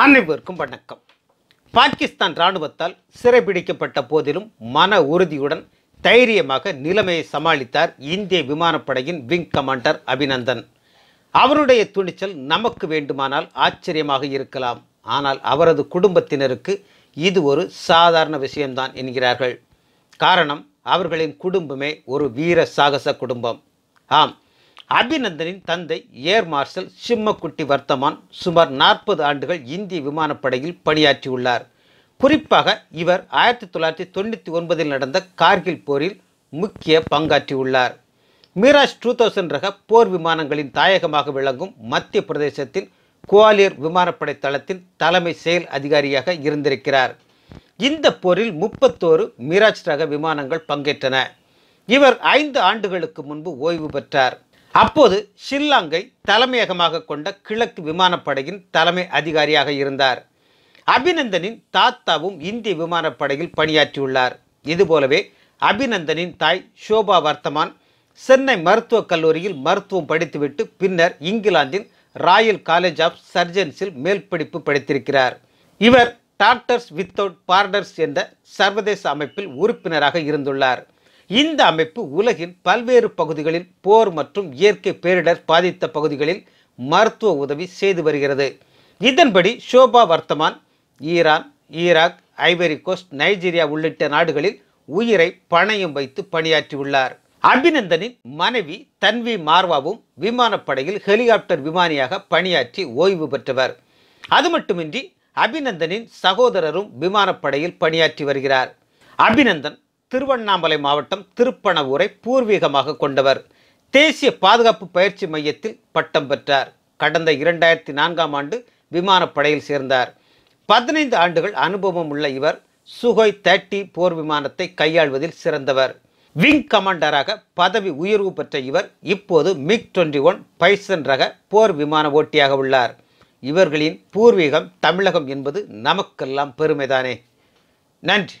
அனைவருக்கும் வணக்கம். பாகிஸ்தான் இராணுவத்தால் சிறைபிடிக்கப்பட்ட போதிலும் மன உறுதியுடன் தைரியமாக நிலைமையை சமாளித்தார் இந்திய விமானப்படையின் விங் கமாண்டர் அபிநந்தன். அவருடைய துணிச்சல் நமக்கு வேண்டுமானால் ஆச்சரியமாக இருக்கலாம். ஆனால் அவரது குடும்பத்தினருக்கு இது ஒரு சாதாரண விஷயம்தான் என்கிறார்கள். காரணம் அவர்களின் குடும்பமே ஒரு வீர சாகச குடும்பம். ஆம் அபிநந்தனின் தந்தை ஏர் மார்ஷல் சிம்மக்குட்டி வர்த்தமான் சுமார் நாற்பது ஆண்டுகள் இந்திய விமானப்படையில் பணியாற்றியுள்ளார். குறிப்பாக இவர் ஆயிரத்தி தொள்ளாயிரத்தி தொண்ணூற்றி ஒன்பதில் நடந்த கார்கில் போரில் முக்கிய பங்காற்றியுள்ளார். மிராஜ் டூ தௌசண்ட் ரக போர் விமானங்களின் தாயகமாக விளங்கும் மத்திய பிரதேசத்தின் குவாலியர் விமானப்படை தளத்தின் தலைமை செயல் அதிகாரியாக இருந்திருக்கிறார். இந்த போரில் முப்பத்தோரு மிராஜ் ரக விமானங்கள் பங்கேற்றன. இவர் ஐந்து ஆண்டுகளுக்கு முன்பு ஓய்வு பெற்றார். அப்போது ஷில்லாங்கை தலைமையகமாக கொண்ட கிழக்கு விமானப்படையின் தலைமை அதிகாரியாக இருந்தார். அபிநந்தனின் தாத்தாவும் இந்திய விமானப்படையில் பணியாற்றியுள்ளார். இதுபோலவே அபிநந்தனின் தாய் ஷோபா வர்த்தமான் சென்னை மருத்துவக் கல்லூரியில் மருத்துவம் படித்துவிட்டு பின்னர் இங்கிலாந்தின் ராயல் காலேஜ் ஆஃப் சர்ஜன்ஸில் மேல் படிப்பு படித்திருக்கிறார். இவர் டாக்டர்ஸ் வித்தவுட் பார்டர்ஸ் என்ற சர்வதேச அமைப்பில் உறுப்பினராக இருந்துள்ளார். இந்த அமைப்பு உலகின் பல்வேறு பகுதிகளில் போர் மற்றும் இயற்கை பேரிடர் பாதித்த பகுதிகளில் மருத்துவ உதவி செய்து வருகிறது. இதன்படி Shobha Vardhaman Iran Iraq Ivory Coast Nigeria உள்ளிட்ட நாடுகளில் உயிரை பணயம் வைத்து பணியாற்றியுள்ளார் அபிநந்தனின் மனைவி தன்வி மார்வாவும் விமானப்படையில் ஹெலிகாப்டர் விமானியாக பணியாற்றி ஓய்வு பெற்றவர். அது மட்டுமின்றி அபிநந்தனின் சகோதரரும் விமானப்படையில் பணியாற்றி வருகிறார். அபிநந்தன் திருவண்ணாமலை மாவட்டம் திருப்பணவூரை பூர்வீகமாக கொண்டவர். தேசிய பாதுகாப்பு பயிற்சி மையத்தில் பட்டம் பெற்றார். கடந்த இரண்டாயிரத்தி நான்காம் ஆண்டு விமானப்படையில் சேர்ந்தார். பதினைந்து ஆண்டுகள் அனுபவம் உள்ள இவர் சுகோய் தேர்ட்டி போர் விமானத்தை கையாள்வதில் சிறந்தவர். விங் கமாண்டராக பதவி உயர்வு பெற்ற இவர் இப்போது மிக் டுவெண்ட்டி ஒன் பைசன் ரக போர் விமான ஓட்டியாக உள்ளார். இவர்களின் பூர்வீகம் தமிழகம் என்பது நமக்கெல்லாம் பெருமைதானே. நன்றி.